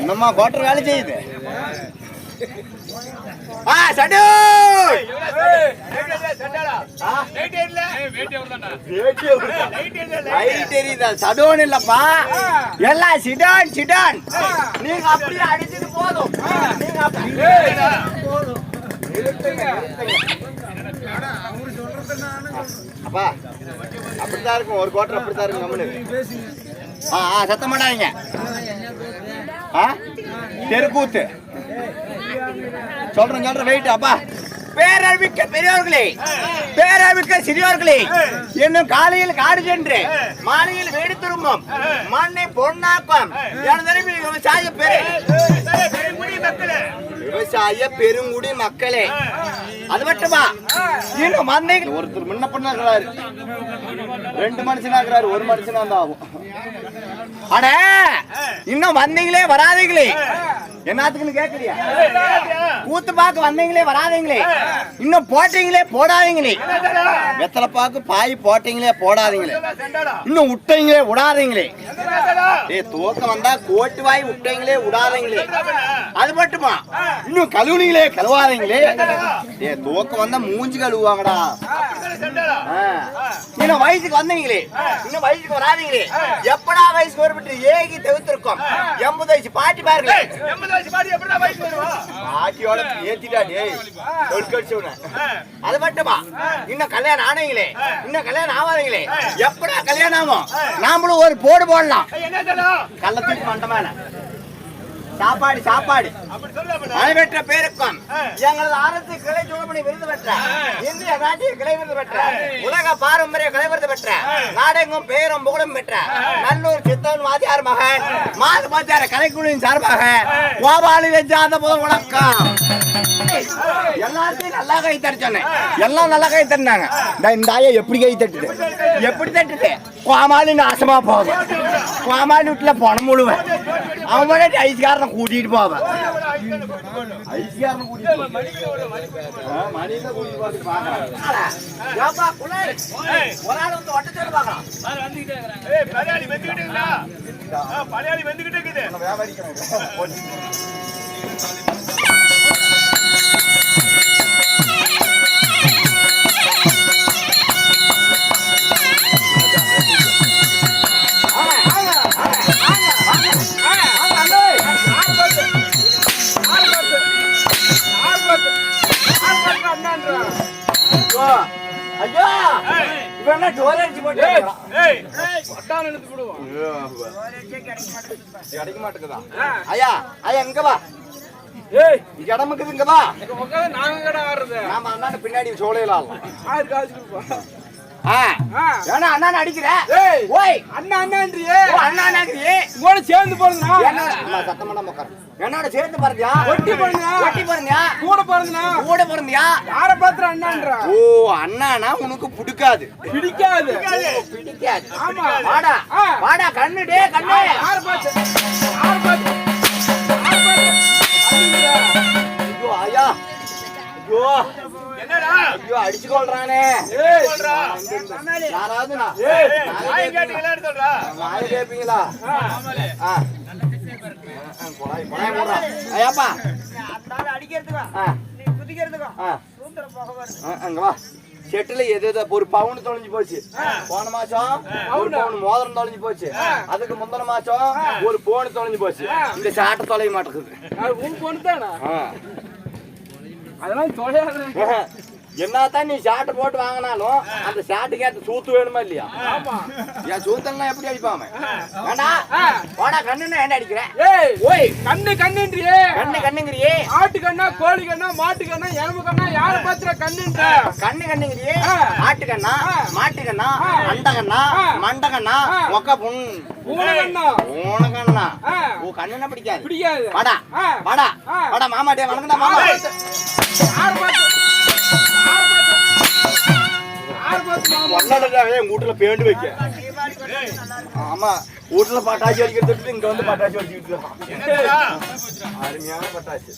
என்னம்மா கோட்டர் வேலை செய்யுது. ஆ சடு சடோன் இல்லப்பா. எல்லாம் சிடான் சிடான். நீங்க அப்படியே அடிச்சது போதும். நீங்க அப்படியே அப்பா அப்படித்தான் இருக்கும். ஒரு கோட்டர் அப்படித்தான் இருக்கும். நம்மளுக்கு ஆ சத்தம் மாட்டாங்க தெருக்கூத்து சொல்றேன் சொல்றேன் வெயிட் அப்பா. பேரறிவிக்க பெரியவர்களே பேரறிவிக்க சிறியவர்களே இன்னும் காலையில் காடு சென்று மாலையில் வீடு திரும்பும் மண்ணை பொன்னாக்கம். எனது சாய பெரு விவசாய பெருங்குடி மக்களே. அது மட்டுமா? இன்னும் மண்ணை ஒருத்தர் முன்ன பண்ணாக்குறாரு ரெண்டு மனுஷனாக்குறாரு ஒரு மனுஷனா தான் ஆகும். அட! இன்னும் வந்தீங்களே வராதீங்களே. என்னத்துக்குன்னு கேக்குறியா? கூத்து பாக்கு வந்தீங்களே வராதீங்களே. இன்னும் போட்டீங்களே போடாதீங்களே. வெத்தலை பாக்கு பாய் போட்டீங்களே போடாதீங்களே. இன்னும் விட்டீங்களே விடாதீங்களே. ஏ தூக்கம் வந்தா கோட்டு வாய் விட்டீங்களே விடாதீங்களே. அது மட்டுமா? இன்னும் கழுவுனீங்களே கழுவாதீங்களே. ஏ தூக்கம் வந்தா மூஞ்சி கழுவுவாங்கடா. இன்னும் வயசுக்கு வந்தீங்களே. இன்னும் வயசுக்கு வராதீங்களே. எப்படா வயசுக்கு வரப்பட்டு ஏகி தவிர்த்திருக்கோம் எண்பது வயசு. பாட்டி பாருங்க பாட்டியோட ஏத்திட்டா டேய். அது மட்டுமா? இன்னும் கல்யாணம் ஆனீங்களே? இன்னும் கல்யாணம் ஆவாதீங்களே? எப்படா கல்யாணம் ஆகும்? நாமளும் ஒரு போடு போடலாம். கள்ள தூக்கி மண்டமான சாப்பாடு சாப்பாடு. பெற்ற பேருக்கும். எங்களது அரசு கிளை சூழமணி விருது பெற்ற இந்திய நாட்டிய கிளை விருது பெற்ற உலக பாரம்பரிய கிளை விருது பெற்ற நாடெங்கும் பெயரும் புகழும் பெற்ற நல்லூர் சித்தவன் வாத்தியார் மகன் மாது வாத்தியார் கலைக்குழுவின் சார்பாக கோபாலி வெஞ்சாத முதல் வணக்கம். எல்லாத்தையும் நல்லா கை தட்ட சொன்னேன். எல்லாம் நல்லா கை தட்டினாங்க. இந்த- ஆயா எப்படி கை தட்டுது? எப்படி தட்டுது? கோமாளி நாசமா போகும் கோமாளி. வீட்டுல பணம் முழுவன். அவன் ஐஸ்காரனை கூட்டிட்டு போவேன் ஐஸ்காரனை கூட்டிட்டு போவேன். ஆ, கூட்டிட்டு போறதுக்கு ஐயோ, இவன் என்ன டோர் அடிச்சு போட்டு கிடைக்க மாட்டேங்குதா? ஐயா ஐயா இங்க வா. இங்க இடம் இருக்குது இங்க வா. நாம அண்ணாண்ட பின்னாடி ஆடலாம். ஆ ஏன்னா அண்ணாண்ட அடிக்கிற. ஓய். அண்ணா அண்ணான்றியே. அண்ணா அண்ணாங்கிறியே உங்களோட சேர்ந்து போறதுனா என்ன என்னோட சேர்ந்து பாருந்தியா ஒட்டி பாருங்க. ஒட்டி பாருந்தியா கூட பிறந்தனா கூட பிறந்தியா யார பாத்திர அண்ணான்றா? ஓ அண்ணானா உனக்கு பிடிக்காது. பிடிக்காது. பிடிக்காது. ஆமா. வாடா. வாடா கண்ணு டே கண்ணு. யார பாத்து யார பாத்து. ஐயோ. ஐயா. அடிச்சு கொள்றானே யாராவது நான். கேப்பீங்களா. ஐயாப்பா ஆ. ஆ. ஆ, அங்க வா. செட்டுல எது எது ஒரு பவுன் தொலைஞ்சு போச்சு. போன மாசம் ஒரு பவுன் மோதிரம் தொலைஞ்சு போச்சு. அதுக்கு முந்தின மாசம் ஒரு போன் தொலைஞ்சு போச்சு. இந்த சாட்டை தொலைய மாட்டேங்குது அது உன் பொண்ணு தானா ஆ. அதெல்லாம் தொலையாத. என்னத்தான் நீ ஷார்ட் போட்டு வாங்கினாலும் அந்த ஷார்ட்டுக்கு ஏத்த சூத்து வேணுமா இல்லையா? என் சூத்தெல்லாம் எப்படி அடிப்பாம வேண்டா போடா கண்ணுன்னா என்ன அடிக்கிற? ஓய். கண்ணு கண்ணுன்றியே. கண்ணு கண்ணுங்கிறியே. ஆட்டு கண்ணா கோழி கண்ணா மாட்டு கண்ணா எலும்பு கண்ணா யார பாத்திர கண்ணுன்ற? கண்ணு கண்ணுங்கிறியே. ஆட்டு கண்ணா. மாட்டு கண்ணா. அண்ட கண்ணா. மண்ட கண்ணா. ஒக்க புண். கண்ணா. பிடிக்காது. பிடிக்காது. வாடா. வாடா. வாடா மாமா. டே வணக்கம்டா மாமா யார பாத்து யார பாத்து யார பாத்து மாமா ஒன்னடா என் வீட்டுல பேண்டு வைக்க. ஆமா வீட்டுல பட்டாசு அடிக்கிறதுக்கு இங்க வந்து பட்டாசு அடிச்சுட்டு அருமையான பட்டாசு.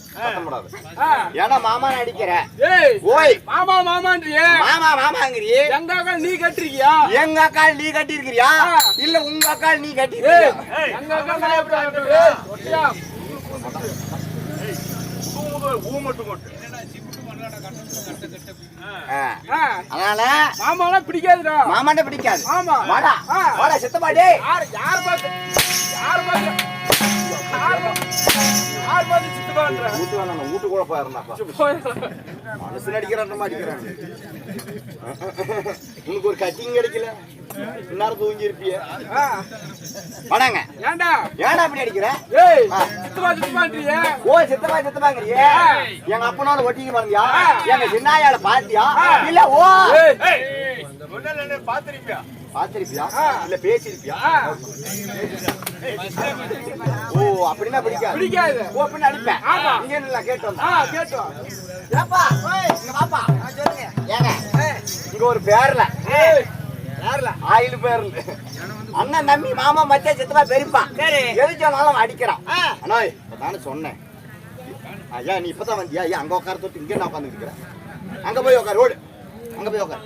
ஏன்னா மாமா அடிக்கிற ஏய் ஓய். மாமா மாமான்றியே. மாமா மாமாங்கிறியே. எங்க அக்கா நீ கட்டிருக்கியா? எங்க அக்கா நீ கட்டி இருக்கிறியா ஆ. இல்ல உங்க அக்கா நீ கட்டி ஏய் இருக்கியா எங்க அக்கா ஊ மட்டும் கொட்டு அதனால மாமாலாம் பிடிக்காதுடா. மாமாண்ட பிடிக்காது. ஆமா. வாடா. வாடா சித்தப்பா டேய் யார் யார் பார்த்து யார் பார்த்து? யார் பார்த்து யார் பார்த்து சித்துப்பான்ற வீட்டு வேணாம் வீட்டுக்குள்ள போயிருந்தாப்பா மனசு அடிக்கிறான் அடிக்கிறான் உனக்கு ஒரு கட்டிங் கிடைக்கல எல்லாரும் தூங்கி இருப்பிய வணங்க ஏன்டா ஏன்டா அப்படி அடிக்கிற ஏய் ஆ. சித்துப்பா ஓ சித்தப்பா சித்தப்பாங்கறியே எங்க அப்பனோட ஒட்டிங்க பாருங்கயா எங்க சின்னாயால பாத்தியா ஆ. இல்ல ஓ ஏய் பாத்திருப்பியா ஆ. இல்ல பேசிருப்பியா? ஓ அப்படின்னா பிடிக்காது. பிடிக்காது. ஓ அப்படின்னு அடிப்பேன் ஆமா. நீங்க என்ன கேட்டோம்? ஏப்பா இங்க வாப்பா. சொல்லுங்க. ஏங்க இங்க ஒரு பேர்ல. ஏய். பேர்ல ஆயில் பேர்ல. அண்ணன் நம்பி மாமா மச்சான் சித்தப்பா பெரியப்பா. சரி. எது சொன்னாலும் அடிக்கிறான். அண்ணா இப்பதானே சொன்னேன். ஐயா நீ இப்பதான் வந்தியா? ஐயா அங்க உட்கார தொட்டு இங்க நான் உட்காந்து இருக்கிறேன் அங்க போய் உட்கார் ஓடு. அங்க போய் உட்கார்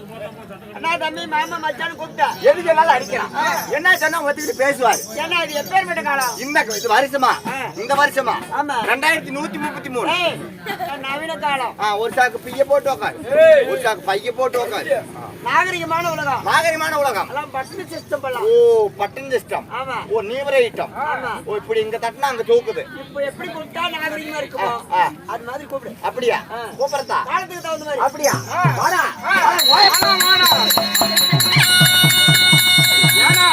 அண்ணா தம்பி மாமா மச்சான் கூப்பிட்டா. எது சொன்னாலும் அடிக்கிறான் என்ன சொன்னா ஒத்துக்கிட்டு பேசுவார்? ஏன்னா இது எப்பேற்பட்ட காலம் இந்த இது வருஷமா? இந்த வருஷமா? ஆமா. ரெண்டாயிரத்தி நூத்தி முப்பத்தி மூணு. நவீன காலம். ஆ, ஒரு சாக்கு பிய்ய போட்டு உட்காரு ஒரு சாக்கு பைய போட்டு உட்காரு நாகரிகமான உலகம். நாகரிகமான உலகம். எல்லாம் பட்டன சிஸ்டம் பண்ணலாம் ஓ பட்டன் சிஸ்டம் ஆமா. ஓ நீவர ஐட்டம் ஆமா. ஓ இப்படி இங்க தட்டினா அங்க தூக்குது. இப்போ எப்படி கூப்பிட்டா நாகரிகமா இருக்குமோ. அது மாதிரி கூப்பிடு. அப்படியா? ஆ. கூப்பிடத்தா காலத்துக்கு தகுந்த மாதிரி. அப்படியா. வாடா. வாடா, வாடா. வாடா,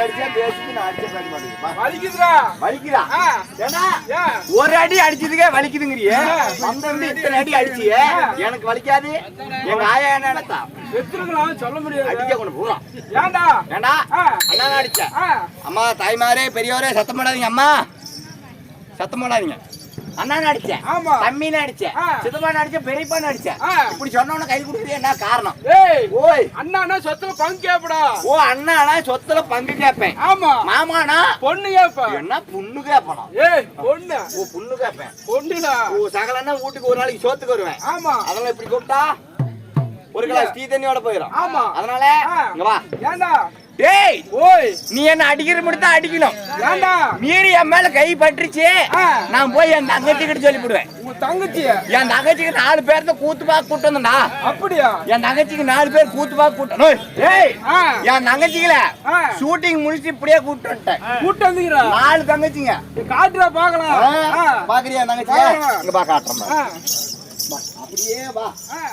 அடிச்சா பேசிட்டு நான் அடிச்சா பேச மாட்டேங்குது வலிக்குதுடா. வலிக்குதா. ஏன்னா ஒரு அடி அடிச்சதுக்கே வலிக்குதுங்கிறியே. ஆ. வந்த வந்து இத்தனை அடி அடிச்சியே. எனக்கு வலிக்காது. எங்க ஆயா என்ன நினைத்தா எத்திருக்கலாம் சொல்ல முடியாது. அடிக்க கொண்டு ஏன்டா? ஏண்டா. அண்ணா அடிச்சேன். அம்மா தாய்மாரே பெரியவரே சத்தம் போடாதீங்க அம்மா. சத்தம் போடாதீங்க. அண்ணா அடிச்சேன் ஆமா. தம்பின்னு அடிச்சேன் ஆ. சித்தப்பா அடிச்சேன் பெரியப்பா அடிச்சேன் ஆ. இப்படி சொன்னவன கை கொடுக்குறது என்ன காரணம்? ஏய் ஓய். அண்ணா சொத்துல பங்கு கேப்படா. ஓ அண்ணானா சொத்துல பங்கு கேட்பேன் ஆமா. மாமானா? பொண்ணு கேப்ப. என்ன புண்ணு கேட்பனா ஏய் பொண்ணு. ஓ புண்ணு கேட்பேன் பொண்ணுடா. ஓ சகலன்னா வீட்டுக்கு ஒரு நாளைக்கு சோத்துக்கு வருவேன். ஆமா. அதெல்லாம் இப்படி கூப்பிட்டா ஒரு கிளாஸ் டீ தண்ணியோட போயிடும் ஆமா. அதனால. இங்க வா. ஏன்டா டேய் ஓய். நீ என்ன அடிக்கிற மட்டும் தான் அடிக்கணும். ஏன்டா மீறி என் மேல கை பட்டுருச்சு. நான் போய் என் தங்கச்சி கிட்ட சொல்லிவிடுவேன். உங்க தங்கச்சி என் தங்கச்சிக்கு நாலு பேர்த்த கூத்து பார்க்க கூட்டு வந்தா அப்படியா? என் தங்கச்சிக்கு நாலு பேர் கூத்து பார்க்க கூட்டம் ஓய், ஏய். என் தங்கச்சிங்கள ஆ. ஷூட்டிங் முடிச்சு இப்படியே கூட்டு வந்துட்டேன். கூட்டு வந்துக்கிறா? நாலு தங்கச்சிங்க. காட்டுறா பாக்கலாம் பாக்குறியா ஆ. இங்க பா காட்டுறேன் பா. ஆ, பா, அப்படியே வா.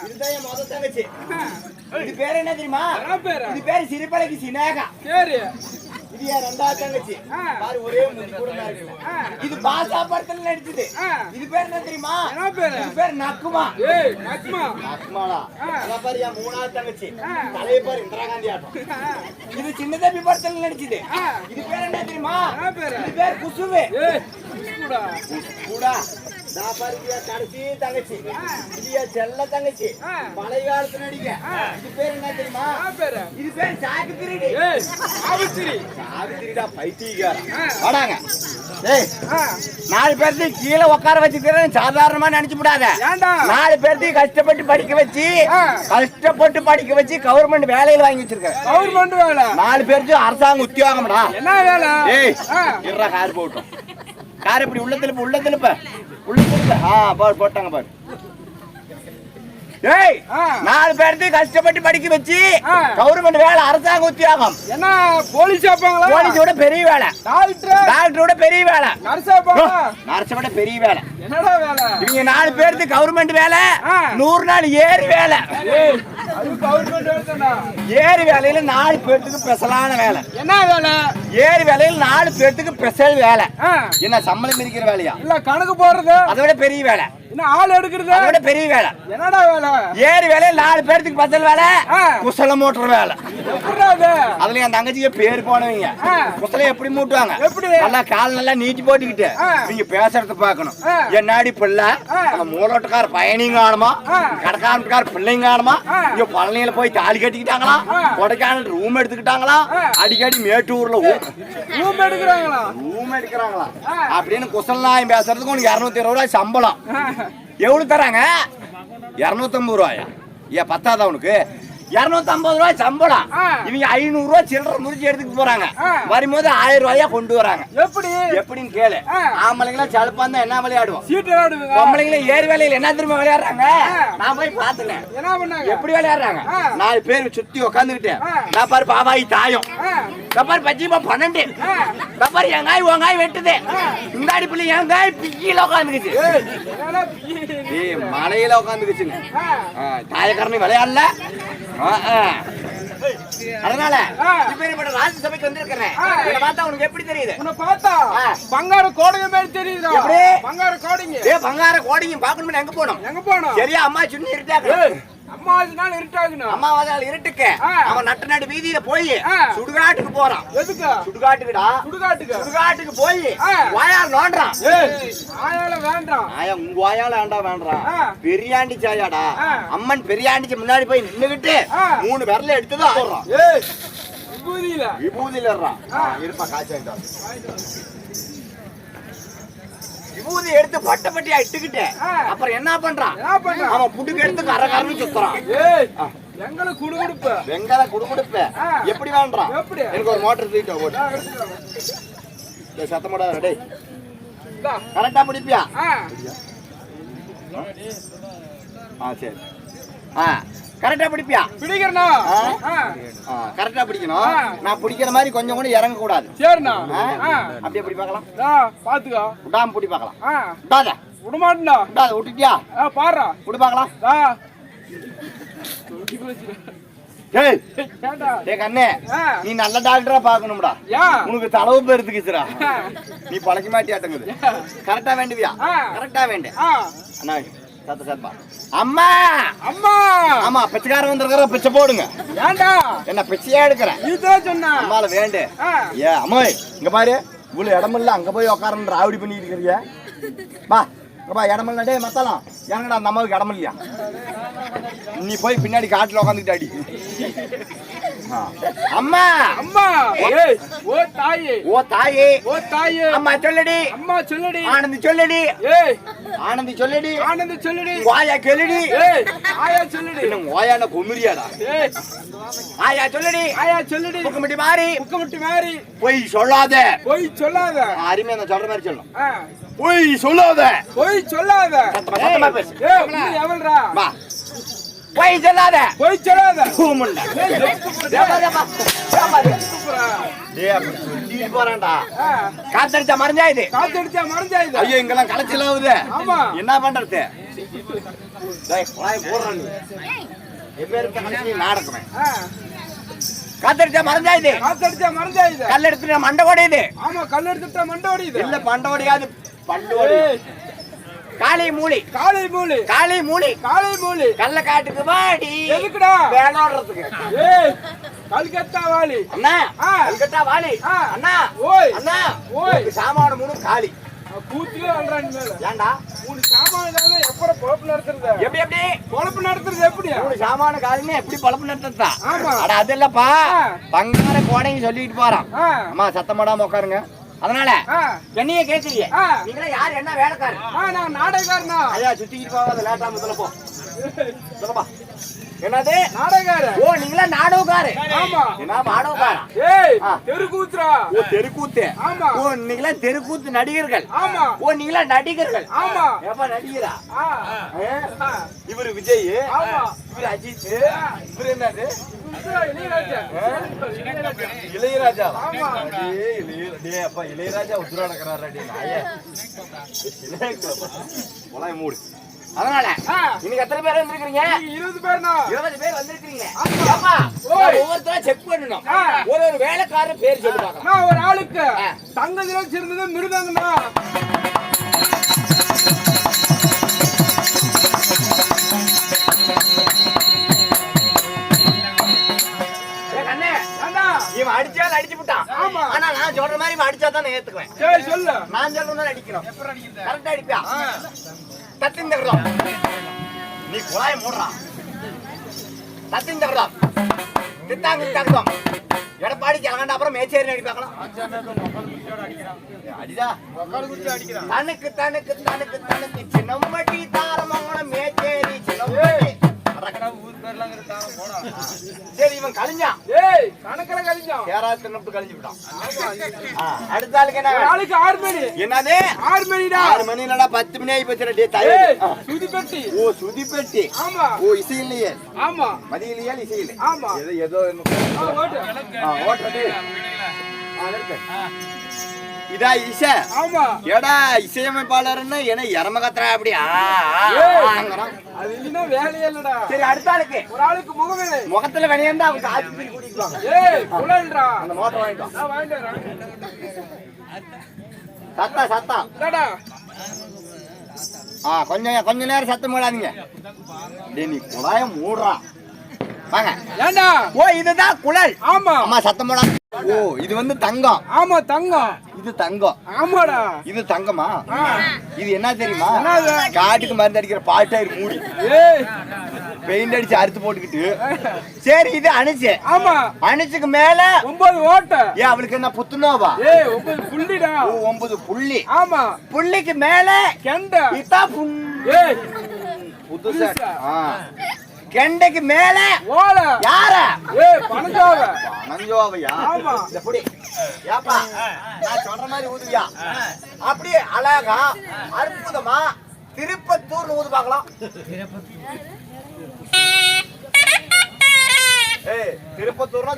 இதுதான் என் முத தங்கச்சி. இது பேர் என்ன தெரியுமா? இது பேரு சிறுபலைக்கு சினேகா. சரி இது என் ரெண்டாவது தங்கச்சி. பாரு ஒரே கூட ஆ. இது பாசா படத்துல நடிச்சது. இது பேர் என்ன தெரியுமா? இது பேர் நக்குமா நக்குமாடா. அதான் பாரு என் மூணாவது தங்கச்சி. தலையை பாரு இந்திரா காந்தி ஆட்டம். இது சின்ன தம்பி படத்துல நடிச்சது. இது பேர் என்ன தெரியுமா? இது பேர் குசுவு. கூடா நான் பாரு இது என் கடைசி தங்கச்சி? இது என் செல்ல தங்கச்சி? ஆ. பழைய காலத்து நடிக்க ஆ. இது பேர் என்ன தெரியுமா? என்ன பேரு? இது பேர் சாக்கு திருடி ஏய் ஆபத்திரி சாக்கு திருடா பைத்தியக்காரன். ஆ. வாடாங்க. ஏய் ஆ, நாலு பேர்த்தையும் கீழே உட்கார வச்சுக்கிறேன் சாதாரணமா நினைச்சு விடாத. நாலு பேர்த்தையும் கஷ்டப்பட்டு படிக்க வச்சு. கஷ்டப்பட்டு படிக்க வச்சு கவர்மெண்ட் வேலையில வாங்கி வச்சிருக்கேன் கவர்மெண்ட் வேலை? நாலு பேருக்கு அரசாங்க உத்தியோகம்டா. என்ன வேலை? ஏய் இருடா கார் போட்டோம் கார் இப்படி உள்ள திருப்ப உள்ள போட்டாங்க பாரு. ஏய். நாலு பேர்த்தையும் கஷ்டப்பட்டு படிக்க வச்சு. கவர்மெண்ட் வேலை அரசாங்க உத்தியோகம். என்ன போலீஸ் ஆப்பாங்களா போலீஸோட பெரிய வேலை. டாக்டர் டாக்டரோட பெரிய வேலை. நர்ஸ் நரசோட பெரிய வேலை. என்னடா வேலை? இவங்க நாலு பேருக்கு கவர்மெண்ட் வேலை. நூறு நாள் ஏரி வேலை. ஏரி வேலையில நாலு பேர்த்துக்கு ஸ்பெஷலான வேலை. என்ன வேலை? ஏரி வேலையில் நாலு பேர்த்துக்கு ஸ்பெஷல் வேலை. என்ன சம்பளம் இருக்கிற வேலையா? இல்ல கணக்கு போடுறது? அதை விட பெரிய வேலை. என்ன ஆள் எடுக்கிறது பெரிய வேலை என்னடா வேலை நாலு பேர்த்துக்கு ஸ்பெஷல் வேலை. குசல மூட்டுற வேலை அதுல என் தங்கச்சிக்கு பேர் போனவங்க. குசல எப்படி மூட்டுவாங்க எப்படி? நல்லா கால் நல்லா நீட்டி போட்டுக்கிட்டு. நீங்க பேசுறத பார்க்கணும் ஆ. என்னாடி பிள்ளை மூலோட்டக்கார பையனையும் காணுமா ஆ. கடைக்காரக்கார பிள்ளைங்க காணுமா ஆ. இங்க பழனியில போய் தாலி கட்டிக்கிட்டாங்களா. கொடைக்கானல் ரூம் எடுத்துக்கிட்டாங்களா. அடிக்கடி மேட்டூர்ல ரூம் எடுக்கிறாங்களா ரூம் எடுக்கிறாங்களா. அப்படின்னு குசல் நாயம் பேசுறதுக்கு உனக்கு இரநூத்தி இருபது ரூபாய் சம்பளம் ஆ, எவ்வளவு தராங்க? இரநூத்தம்பது ரூபாயா? ஏன் பத்தாதா உனக்கு? இருநூத்தி ஐம்பது ரூபாய் சம்பளம். இவங்க ஐநூறு ரூபாய் சில்லறை முடிச்சு எடுத்துட்டு போறாங்க. வரும்போது ஆயிரம் ரூபாயா கொண்டு வராங்க. எப்படி? எப்படின்னு கேளு. ஆ. ஆம்பளைங்களாம் சலுப்பாந்தா என்ன விளையாடுவோம்? பொம்பளைங்களும் ஏறு வேலையில என்ன திரும்ப விளையாடுறாங்க. நான் போய் பண்ணாங்க? எப்படி விளையாடுறாங்க. நாலு பேர் சுத்தி உக்காந்துக்கிட்டு ஆ. நான் பாரு பாபாயி தாயம். ஆ, நான் பாரு பஜ்ஜிமா பன்னெண்டு. ஆ. நான் பாரு என் காய் உன் காய் வெட்டுது. இந்த அடிப்புல என் காய் பிக்கில உட்காந்துக்குச்சு மலையில உட்காந்துக்குச்சுங்க ஆ, தாயக்காரனி விளையாடல. அதனால. இப்பேற்பட்ட ராஜ்யசபைக்கு வந்திருக்கிறேன். ஆ. இதை பார்த்தா உனக்கு எப்படி தெரியுது? உன்னை பார்த்தா. பங்காரு கோடைங்க மாதிரி தெரியுதா? பங்காரு கோடைங்க. ஏ பங்கார கோடிங்க பாக்கணும்னு எங்க போனோம்? எங்க போனோம்? சரியா அம்மா சின்ன இருட்டாங்க அதனால இருட்டாகணும் அம்மாவாதால் இருட்டுக்கு. அவன் நட்டு நடு வீதியில போய். சுடுகாட்டுக்கு போறான். எதுக்கு? சுடுகாட்டுக்குடா. சுடுகாட்டுக்கு? சுடுகாட்டுக்கு போய். வாயால் நோண்டான் வேண்டாம். ஆயா உங்க வாயால வேண்டா வேண்டாம்? ஆ. பெரியாண்டி சாயாடா. அம்மன் பெரியாண்டிக்கு முன்னாடி போய் நின்னுகிட்டு. மூணு விரல எடுத்துதான் விபூதியில. விபூதியில. இருப்பா காய்ச்சல் விபூதி எடுத்து பட்ட பட்டியா இட்டுக்கிட்டு ஆ. அப்புறம் என்ன பண்றான் என்ன பண்றான்? அவன் புட்டுக்கு எடுத்து சுத்துறான். எங்களை குடு கொடுப்ப வெங்கால குடுகுடுப்ப ஆ. எப்படி வேண்டாம்? எனக்கு ஒரு மோட்டர் தூக்கிட்டு நான் எடுத்துக்கிறேன். டேய். கரெக்டா பிடிப்பியா ஆ சரி ஆ கரெக்டா பிடிப்பியா? பிடிக்கிறனா கரெக்டா பிடிக்கணும். நான் பிடிக்கிற மாதிரி கொஞ்சம் கூட இறங்க கூடாது சரிண்ணா அப்படியே பிடி பார்க்கலாம். பாத்துக்கோ விடாம பிடி பார்க்கலாம். விடாத. விடமாட்டேன்டா. விடாத விட்டுட்டியா? பாருடா விடு பார்க்கலாம். நீ நல்ல டாக்டரா பார்க்கணும்டா. ஏன்? உனக்கு தளவு பெருத்துக்குச்சுடா ஆ, நீ பழக்க மாட்டியாட்டங்குது கரெக்டா வேண்டுவியா. கரெக்டா வேண்டு அண்ணா அம்மா! அம்மா! ஆமா பிச்சைக்காரன் வந்திருக்கிற பிச்சை போடுங்க. ஏன்டா என்ன பிச்சையா எடுக்கிறேன்? நீதான் சொன்ன? அம்மால வேண்டு. ஏ அம்மாய் இங்க பாரு இவ்வளவு இடமில்ல அங்க போய் உட்காரன் ராவடி பண்ணிட்டு இருக்கிறிய. பா பா இடமில்ல டேய் மத்தலாம் ஏங்கடா அந்த அம்மாவுக்கு இடம் இல்லையா? நீ போய் பின்னாடி காட்டுல உட்காந்துக்கிட்டு அடி. அம்மா! அம்மா! ஓ தாயே. ஓ தாயே. ஓ தாயே. அம்மா சொல்லடி. அம்மா சொல்லுடி. ஆனந்தி சொல்லடி. ஏய். ஆனந்தி சொல்லடி. ஆனந்த் சொல்லுடி. வாயா கேளுடி. ஏய் ஆயா சொல்லுடி. இன்னும் ஓயான குமிரியாடா ஏய். ஆயா சொல்லடி. ஆயா சொல்லுடி. முக்கமிட்டி மாறி. முக்கமுட்டி மாதிரி பொய் சொல்லாத. பொய் சொல்லாத. அருமையா நான் சொல்ற மாதிரி சொல்லணும். ஆ, பொய் சொல்லாத. பொய் சொல்லாத. சத்தமா, பேசு. ஏய் எவள்றா? வா. பொய் சொல்லாத. பொய் சொல்லாத. காத்தடிச்சா மறைஞ்சா இது? காத்தடிச்சா மறைஞ்சா இது? ஐயோ இங்கெல்லாம் களைச்சல் ஆகுது. ஆமா. என்ன பண்றது? காத்தடிச்சா மறைஞ்சா இது? காத்தடிச்சா மறைஞ்சா இது? கல் எடுத்துட்டு மண்டை கொடையுது ஆமா கல் எடுத்துட்டா மண்டை ஓடியுது இல்ல பண்டை கொடையாது பண்டு ஏய், காளி மூலி காளை மூலி காளி மூலி காளை மூலி கல்ல காட்டுக்கு வாடி. எதுக்குடா? வேணோடுறதுக்கு கல்கத்தா வாலி. அண்ணா ஆ. கல்கட்டா வாலி. அண்ணா ஓய். அண்ணா ஓய். சாமான மூணு காளி கூத்திலே அல்றான் மேல. ஏன்டா? மூணு சாமான்கள் எப்பற பொழப்பு நடத்துறது? எப்படி எப்படி? பொழப்பு நடத்துறது எப்படியா? மூணு சாமான காலின்னு எப்படி பழப்பு நடத்தா ஆமா. அட அது இல்லப்பா. பங்கார கோடைங்க சொல்லிட்டு போறான். அம்மா சத்தம் போடாம உட்காருங்க. அதனால என்னைய கேக்குறீங்க. ஆ. நீங்களா யார்? என்ன வேலைக்காரர்? ஆ, நான் நாடகக்காரனா ஐயா சுத்திக்கிட்டு போகாத லேட்டா முதல்ல போ. சொல்லப்பா. என்னது? ஓ நீங்களா நாடகக்காரு ஆமா. என்ன நாடகக்காரா ஏய் ஆ. தெருக்கூத்துரா ஓ தெருக்கூத்து. ஆமா. ஓ நீங்களா தெருக்கூத்து நடிகர்கள்? ஆமா. ஓ நீங்களா நடிகர்கள்? ஆமா. ஏப்பா நடிகரா? இவரு விஜய் ஆமா. இவரு அஜித் இவரு என்னது? இளையராஜா? இளையராஜா உத்ராடக்கிறாரா மூடு. அதனால. இன்னைக்கு எத்தனை பேர் வந்திருக்கீங்க இருபது பேர்னா இருபது பேர் வந்திருக்கீங்க. ஒவ்வொருத்தரா செக் பண்ணணும். ஒரு ஒரு வேலைக்காரர் பேர் சொல்லி பார்க்கலாம் ஒரு ஆளுக்கு ஆ. தங்கத்தில சிறந்தது மிருதங்கண்ணா இவன் அடிச்சாலும் அடிச்சு விட்டான் ஆமா. ஆனா நான் சொல்ற மாதிரி இவன் அடிச்சா தான் நான் ஏத்துக்குவேன். சரி சொல்லு. நான் சொல்றேன் அடிக்கணும். கரெக்டா அடிப்பியா தத்திந்தகரம் நீ குழாய மூடுறா. தத்திந்தகரம் தித்தாங்க தித்தாங்கதம் எடப்பாடி கிளங்கண்ட அப்புறம் மேச்சேரி அடி பார்க்கலாம் அடிடா. தனக்கு தனக்கு தனக்கு தனக்கு மேச்சேரி சின்னம்பட்டி சரி இவன் கழிஞ்சான். ஏய் கணக்கில கழிஞ்சோம் கேராத்து நட்டு கழிஞ்சு விட்டான் அடுத்த ஆளுக்கு என்ன? ஆளுக்கு ஆறு மணி. என்னது? ஆறு மணிடா. ஆறு மணி இல்லடா பத்து மணி ஆகி போச்சுடா டே தாய் சுதி பெட்டி ஓ சுதி பெட்டி ஆமா. ஓ இசை இல்லையே ஆமா. மதியிலையா இசை இல்லை ஆமா. ஏதோ ஏதோ ஆ, ஓட்டு. ஆ. இதா இசை. ஆமா. ஏடா இசையமைப்பாளர்னு என்ன எரம கத்துறா அப்படி. ஆ, ஆ, ஏய். ஆங்கிறான். அது இல்லைன்னா வேலையே இல்லடா. சரி அடுத்த ஆளுக்கு. ஒரு ஆளுக்கு முகவேலை முகத்துல விளையாண்டா அவங்க ஆஸ்பத்திரி கூட்டிட்டு வாங்க. ஏய் குழல்றா. அந்த மோட்டர் வாங்கிட்டு வா. நான் வாங்கிட்டு வரேன். சத்தா சத்தா. இந்தாடா. ஆ கொஞ்சம் கொஞ்ச நேரம் சத்தம் போடாதீங்க. டேய் நீ குழாய மூடுறா. வாங்க. ஏண்டா? ஓ இதுதான் குழல். ஆமா. அம்மா சத்தம் போடாத ஓ இது வந்து தங்கம். ஆமா தங்கம். இது தங்கம். ஆமாடா. இது தங்கமா. இது என்ன தெரியுமா? காட்டுக்கு மருந்து அடிக்கிற பாட்டாயிரு மூடி. பெயிண்ட் அடிச்சு அறுத்து போட்டுக்கிட்டு. சரி இது அணிச்சு ஆமா. அணிச்சுக்கு மேல ஒன்பது ஓட்டை. ஏன் அவளுக்கு என்ன புத்துனோவா ஏய் ஒன்பது புள்ளிடா. ஓ ஒன்பது புள்ளி. ஆமா. புள்ளிக்கு மேல கெண்ட. இதா ஏய். புதுசா. புதுசா. ஆ. கெண்டைக்கு மேல. ஓலை. யார? ஏய் பணஞ்சாவ பனஞ்சோவையா ஆமா. ஏப்பா நான் சொல்ற மாதிரி ஊதுவியா? அப்படியே அழகா அற்புதமா திருப்பத்தூர் ஊது பார்க்கலாம். ஏய் திருப்பத்தூர்னா.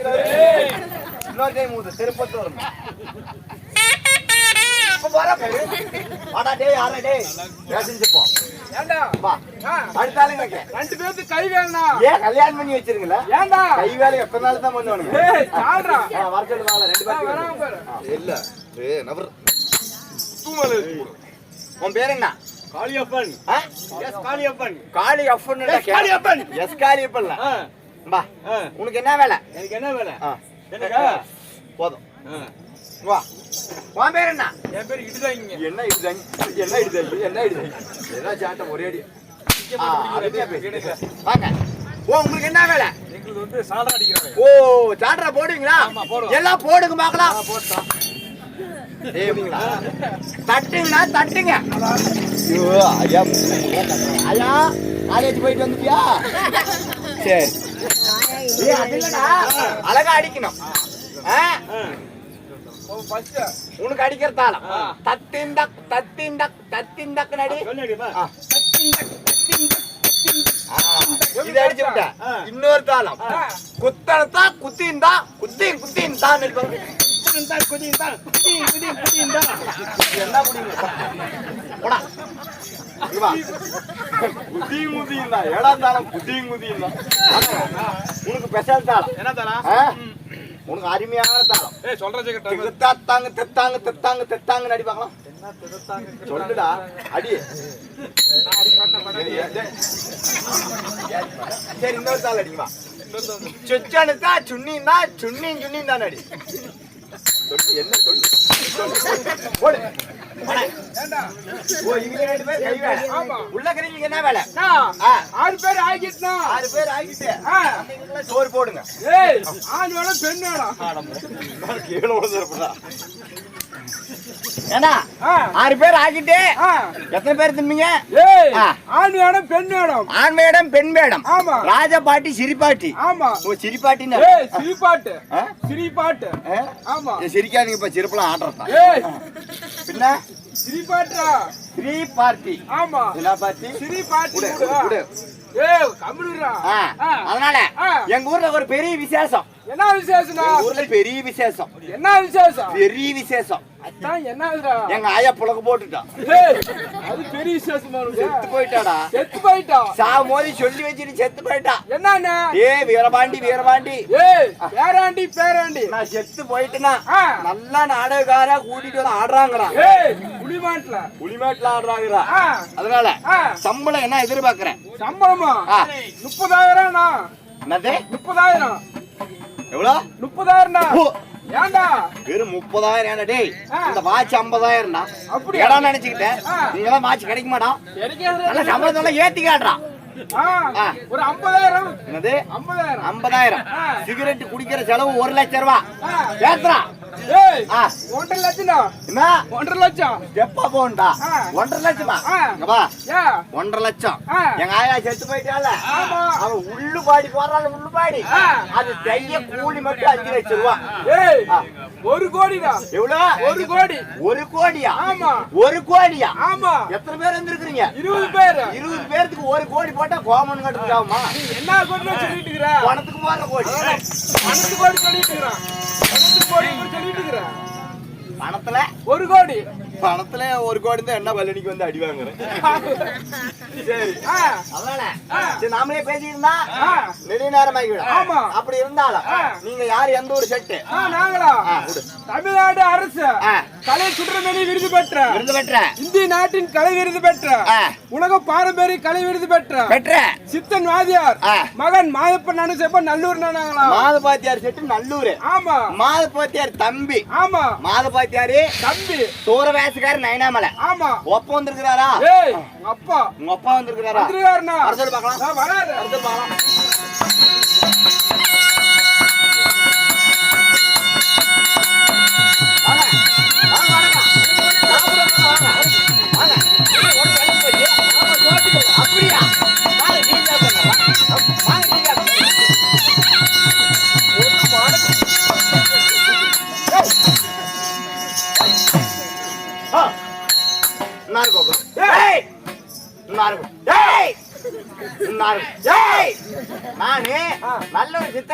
இன்னொரு டைம் ஊது திருப்பத்தூர் இப்ப வர பாரு. வாடா டேய் யாரா டேய். பேசிட்டு போ ஏண்டா? வா. ஆ, அடுத்தாலும் கேட்க ரெண்டு பேருக்கு கை வேணா ஏன் கல்யாணம் பண்ணி வச்சிருங்களா ஏண்டா? கை வேலை எப்ப நாள் தான் பண்ணுவானுங்க. ஏய் சாடுறா வர சொல்லுவாங்க ரெண்டு இல்ல ஏய் நபர். உன் பேர் என்ன? காளியப்பன். ஆ? Yes Kaliappan. Kali Appan yes Kaliappan. Yes Kaliappan ஆ, பா ஆ. உனக்கு என்ன வேலை? எனக்கு என்ன வேலை? ஆ. எனக்கா போதும். ஆ, வா. உன் பேர் என்ன? என் பேர் இடுதாங்க என்ன இடுதாங்க என்ன இடுதாங்க என்ன இடுதாங்க என்ன சாட்டம் ஒரே அடி. வாங்க. ஓ உங்களுக்கு என்ன வேலை? எங்களுக்கு வந்து சாதம் அடிக்கிறாங்க ஓ சாட்ரா போடுவீங்களா. எல்லாம் போடுங்க பார்க்கலாம். ஏய்ங்களா தட்டுங்கண்ணா தட்டுங்க. ஐயோ, ஐயா. காலேஜ் போயிட்டு வந்துட்டியா? சரி. அழகா அடிக்கணும். ஆ? உனக்கு அடிக்கிற தாளம். ஆ. தத்திண்டக் தத்திண்டக் தத்திண்டக் நடி. இதை அடிச்சு விட்ட. இன்னொரு தாளம். குத்தனத்தா குத்திந்தா குத்தி குத்திந்தா நடிப்பாங்க என்ன முடியுங்க போடா. இங்க வா. குதி முதியுந்தா ஏடா தாளம்? குதி முதியுந்தா உனக்கு ஸ்பெஷல் தாளம். என்ன ஆ? உனக்கு அருமையான தாளம். ஏய் சொல்ற ஜெகட் தித்தாத்தாங்க தெத்தாங்க தெத்தாங்க தெத்தாங்க நடி பார்க்கலாம். சொல்லுடா அடி. சரி, இன்னொரு தாள் அடிக்குமா சுச்சனுக்கா சுண்ணிந்தா சுண்ணி சுண்ணிந்தா நடி சொல்லு என்ன சொல்லு சொல்லு. போடு. உள்ள இருக்கிறவங்க என்ன வேலை. ஆறு பேர் ஆகிட்டுனா ஆறு பேர் ஆகிட்டு சோறு போடுங்க ஏய் ஆண் வேணும் பெண் வேணும் ஏண்டா ஆறு பேர் ஆகிட்டு எத்தனை பேர் ஆ. ஆண் வேணும் பெண் வேணும் ஆண் வேடம் பெண் வேடம் ஆமா. ராஜபாட்டி சிரிப்பாட்டி ஆமா ஓ சிரிப்பாட்டு? சிரிப்பாட்டு ஆ? ஆமா சிரிக்காதீங்க இப்ப சிரிப்பெல்லாம் ஆடுறதா பின்ன சிரிப்பாட்டா? ஸ்ரீ பார்ட்டி ஆமா. என்ன பார்ட்டி ஆ, ஆ. அதனால. எங்க ஊர்ல ஒரு பெரிய விசேஷம். என்ன விசேஷம்டா? எங்க ஊர்ல பெரிய விசேஷம். என்ன விசேஷம்? பெரிய விசேஷம். எங்க ஆயா புலக்கு போட்டுட்டான். அது பெரிய விசேஷமா செத்து போயிட்டாடா. செத்து போயிட்டா? சாவு மோதி சொல்லி வச்சுட்டு செத்து போயிட்டா. என்னண்ணா? ஏ வீரபாண்டி வீரபாண்டி. ஏய் பேராண்டி பேராண்டி. நான் செத்து போயிட்டுனா. நல்லா நாடகக்காரா கூட்டிட்டு வந்து ஆடுறாங்கறான் ஏய் புலிமாட்டுல புலிமேட்ல ஆடுறாங்கடா. அதனால. சம்பளம் என்ன எதிர்பார்க்கறேன்? சம்பளமா? என்னது? முப்பதாயிரம். எவ்வளோ? முப்பதாயிரம்டா வெறும் முப்பதாயிரம் ஏன்டா டேய். இந்த வாட்ச் ஐம்பதாயிரம்டா. அப்படியா? இடம் நினைச்சுக்கிட்டேன். ஆ. நீங்களாம் வாட்ச் கிடைக்க மாட்டான் நல்ல சம்பளத்தெல்லாம் ஏத்தி காட்டுறான். ஒரு ஐம்பதாயிரம். என்னது? ஐம்பதாயிரம். ஐம்பதாயிரம். சிகரெட் குடிக்கிற செலவு ஒரு லட்சம் ரூபா. ஒன்றரை லட்சம் என்ன? ஒன்றரை லட்சம். எப்ப போண்டா. ஒன்றரை லட்சமா? வா. ஒன்றரை லட்சம். எங்க ஆயா செத்து போயிட்டால ஆமா. அவன் உள்ளு பாடி போறாள் உள்ளு பாடி. அது தைய கூலி மட்டும் அஞ்சு லட்சம் ரூபா ஏய் ஆ. ஒரு கோடி தான் எவ்வளவு ஒரு கோடி. ஒரு கோடியா? ஆமா. ஒரு கோடியா? ஆமா. எத்தனை பேர் வந்திருக்கிறீங்க? இருபது பேர். இருபது பேருக்கு ஒரு கோடி போட்டா கோமன் கட்டுறது ஆகுமா என்ன கோடி சொல்லிட்டு இருக்கிற? பணத்துக்கு போற கோடி. பன்னெண்டு கோடி சொல்லிட்டு இருக்கிறான். பணத்துல? ஒரு கோடி. பணத்துல ஒரு கோடி தான் என்ன பல்லனிக்கு வந்து அடி வாங்குறேன் சரி. நாமளே பேசியிருந்தா ஆ. நெடுய நேரம் ஆகிவிடும் ஆமா. அப்படி இருந்தாலும். நீங்க யார் எந்த ஒரு செட்டு? நாங்களா. தமிழ்நாடு அரசு. கலை சுற்றுமணி விருது பெற்ற. விருது பெற்ற. இந்திய நாட்டின் கலை விருது பெற்ற. உலக பாரம்பரிய கலை விருது பெற்ற. பெற்ற. சித்தன் வாதியார். மகன் மாயப்பன் அனுசப்பன் நல்லூர் நாங்களா மாதபாத்தியார் செட்டு நல்லூர். ஆமா. மாதபாத்தியார் தம்பி. ஆமா. மாதபாத்தியாரு தம்பி. சூரவேசக்காரர் நயனாமலை. ஆமா. ஒப்ப வந்திருக்கிறாரா? ஏய் உங்க அப்பா அப்பா வந்திருக்கிறாரா சொல்லு பார்க்கலாம். சொல்லு பார்க்கலாம்.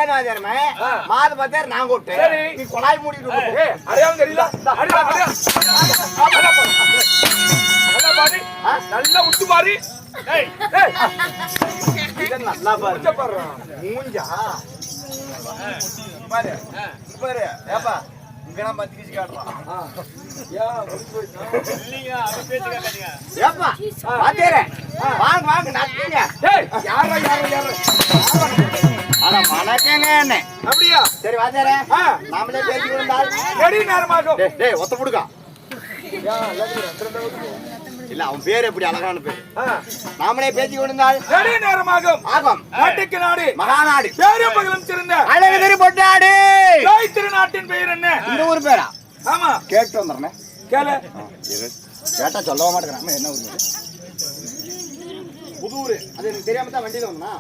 நல்ல ஒரு சித்தனாச்சாரமே மாத பத்தாயிரம் நான் கூப்பிட்டேன். நீ குழாய் மூடிட்டு அடையாளம் தெரியல. நல்லா பாரு. ஆ? நல்லா பாரு. மூஞ்சா? பாரு. பாரு. ஏப்பா இங்கெல்லாம் பத்து கிச்சு காட்டுறான். ஏப்பா பாத்தேரே வாங்க வாங்க நக்குங்க ஏய். யாரா. யாரா யாரா. ஆனா வணக்கங்க என்ன அப்படியா? சரி ஆ. நாமளே பேசி கொண்டால் நெடி நேரமாகும். டேய் டேய் ஒத்த புடுக்கா. இல்ல அவன் பேர் எப்படி அழகான பேர். நாமளே பேசி கொண்டால் நெடி நேரமாகும். ஆகம். நாட்டுக்கு நாடு. மகாநாடு. பேரும் பகலும் சிறந்த. அழகு பொட்டாடு தாய் திருநாட்டின் பெயர் என்ன? இந்த ஊர் பேரா? ஆமா. கேட்டு வந்துடுறேன். கேளு. கேட்டா சொல்லவே மாட்டேங்கிறான். என்ன ஊர் புதூர் அது எனக்கு தெரியாம தான் வண்டியில வந்தா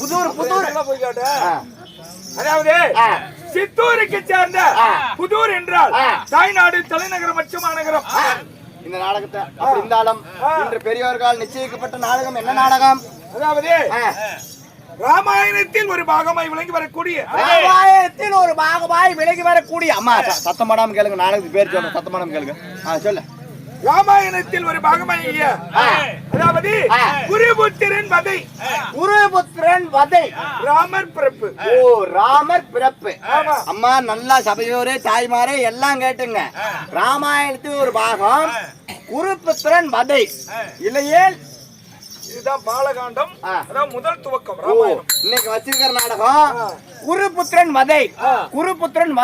புதூர் புதூர் போய். அதாவது. சித்தூருக்கு சேர்ந்த. புதூர் என்றால். தாய்நாடு தலைநகரம் மற்றும் மாநகரம். இந்த நாடகத்தை அப்படி இருந்தாலும் ஆ. இன்று பெரியவர்களால் நிச்சயிக்கப்பட்ட நாடகம் என்ன நாடகம் அதாவது. ராமாயணத்தில் ஒரு பாகமாய் விளங்கி வரக்கூடிய ராமாயணத்தில் ஒரு பாகமாய் விலகி வரக்கூடிய அம்மா ச- சத்தம் போடாம கேளுங்க நாடகத்துக்கு பேர் சொல்ல சத்தம் போடாம கேளுங்க ஆ சொல்லு ராமாயணத்தில் ஒரு பாகமாகிய. அதாவது. குருபுத்திரன் வதை. குருபுத்திரன் வதை. ராமர் பிறப்பு. ஓ ராமர் பிறப்பு. அம்மா நல்லா சபையோரே தாய்மாரே எல்லாம் கேட்டுங்க. ராமாயணத்தில் ஒரு பாகம் குருபுத்திரன் வதை. இல்லையேல் இதுதான் பாலகாண்டம். அதான் முதல் துவக்கம் இன்னைக்கு வச்சிருக்கிற நாடகம் குருபுத்திரன் ஆ. குருபுத்திரன்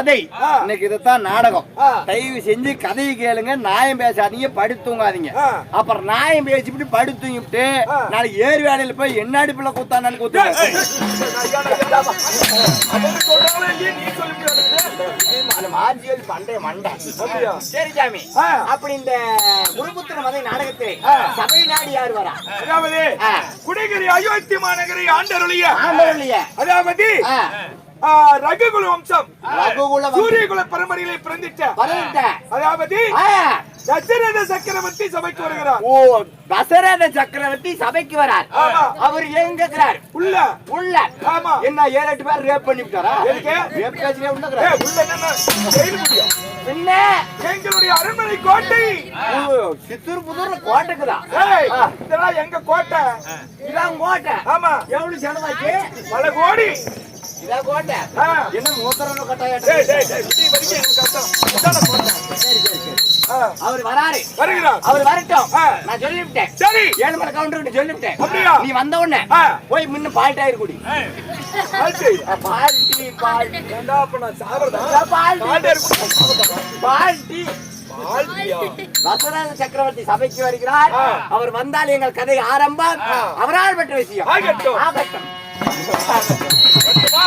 ஆ. இன்னைக்கு இதுதான் நாடகம். தயவு செஞ்சு கதையை கேளுங்க நியாயம் பேசாதீங்க படுத்து தூங்காதீங்க ஆ. அப்புறம் நியாயம் பேசிவிட்டு படுத்து தூங்கிவிட்டு ஆ. நாளைக்கு ஏறு வேலையில போய் என்ன அடுப்புல குத்தானு குத்து பண்டைய மண்டை? சரி சாமி. அப்படி இந்த குருபுத்திரன் வதை நாடகத்திலே ஆ. சபை நாடு யார் வரா. குடிகிரி அயோத்தி மாநகரை ஆண்டருளிய. அதாவது ரகுகுல வம்சம். சூரியகுல பரம்பரையிலே பிறந்திட்ட. அதாவது. தசரத சக்கரவர்த்தி சபைக்கு வருகிறார். ஓ தசரத சக்கரவர்த்தி சபைக்கு வரார். அவர் எங்க இருக்கிறார் உள்ள. உள்ள. ஆமா. என்ன ஏழு எட்டு பேர் ரேப் பண்ணி விட்டாரா? எதுக்கு? ரேப் கேஸ்லயே உள்ள. உள்ள என்னன்னா? ஜெயில் முடியும் என்ன? எங்களுடைய அரண்மனை கோட்டை. சித்தூர் புதூர்ல கோட்டைக்குதா. இதெல்லாம் எங்க கோட்டை? இதான் கோட்டை. ஆமா. எவ்வளவு செலவாச்சு? பல கோடி. இதான் கோட்டை ஆ. என்ன மூத்தரன்னு டேய், கட்டாயம் டேய், டேய், விதி வரைக்கும் எனக்கு கஷ்டம். இதான கோட்டை. சரி சரி சரி ஆ, அவர் வராரு வருகிறார் அவர் வரட்டும் ஆ. நான் சொல்லிவிட்டேன் சரி ஏழு மலை கவுண்டர் சொல்லிவிட்டேன் அப்படியா? நீ வந்த உடனே. போய் முன்ன பால் டயர் குடி ஆச்சு. பால் டீ பால் ஏண்டா அப்ப நான் சாவறதா? பால் டீ. பால் இருக்கும். பால் டீ பால் டீயா? தசரத சக்கரவர்த்தி சபைக்கு வருகிறார். அவர் வந்தால் எங்கள் கதை ஆரம்பம். அவரால் பெற்ற விஷயம் ஆகட்டும். ஆகட்டும் வரட்டுமா?